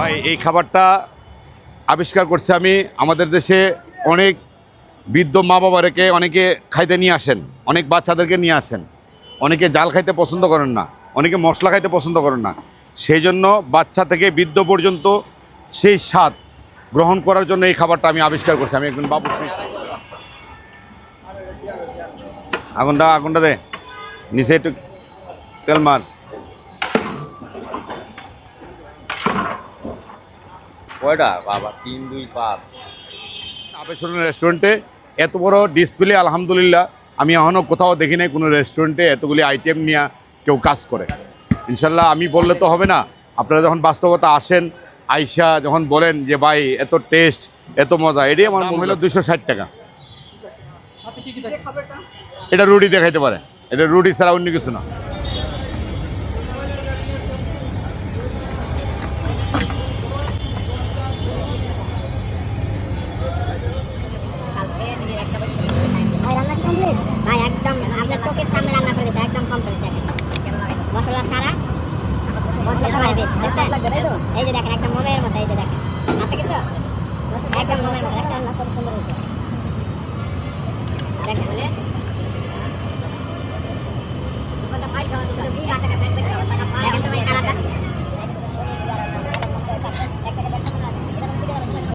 ভাই, এই খাবারটা আবিষ্কার করছে আমি। আমাদের দেশে অনেক বৃদ্ধ মা বাবারকে অনেকে খাইতে নিয়ে আসেন, অনেক বাচ্চাদেরকে নিয়ে আসেন। অনেকে জাল খাইতে পছন্দ করেন না, অনেকে মশলা খাইতে পছন্দ করেন না। সেই জন্য বাচ্চা থেকে বৃদ্ধ পর্যন্ত সেই স্বাদ গ্রহণ করার জন্য এই খাবারটা আমি আবিষ্কার করছি। আমি একজন বাবু আগুনটা আগুনটা দে। নিচে একটু তেল মার। কয়টা? বাবা তিন দুই পাঁচ। আবেশনের রেস্টুরেন্টে এত বড় ডিসপ্লে আলহামদুলিল্লাহ। আমি এখনও কোথাও দেখি নাই কোনো রেস্টুরেন্টে এতগুলি আইটেম নিয়ে কেউ কাজ করে। ইনশাল্লাহ আমি বললে তো হবে না। আপনারা যখন বাস্তবতা আসেন আইসা যখন বলেন যে ভাই এত টেস্ট এত মজা। এটাই আমার মনে হলো দুশো ষাট টাকা। এটা রুটি দেখাইতে পারে। এটা রুটি ছাড়া অন্য কিছু না ভাই রান্না কি কমপ্লিট ভাই একদম আপনার চোখের সামনে রান্না করে দিয়েছে একদম কমপ্লিট দেখেন মশলা এই যে, দেখেন একদম মোমের মতো এই যে দেখেন। আছে কিছু? একদম মোমের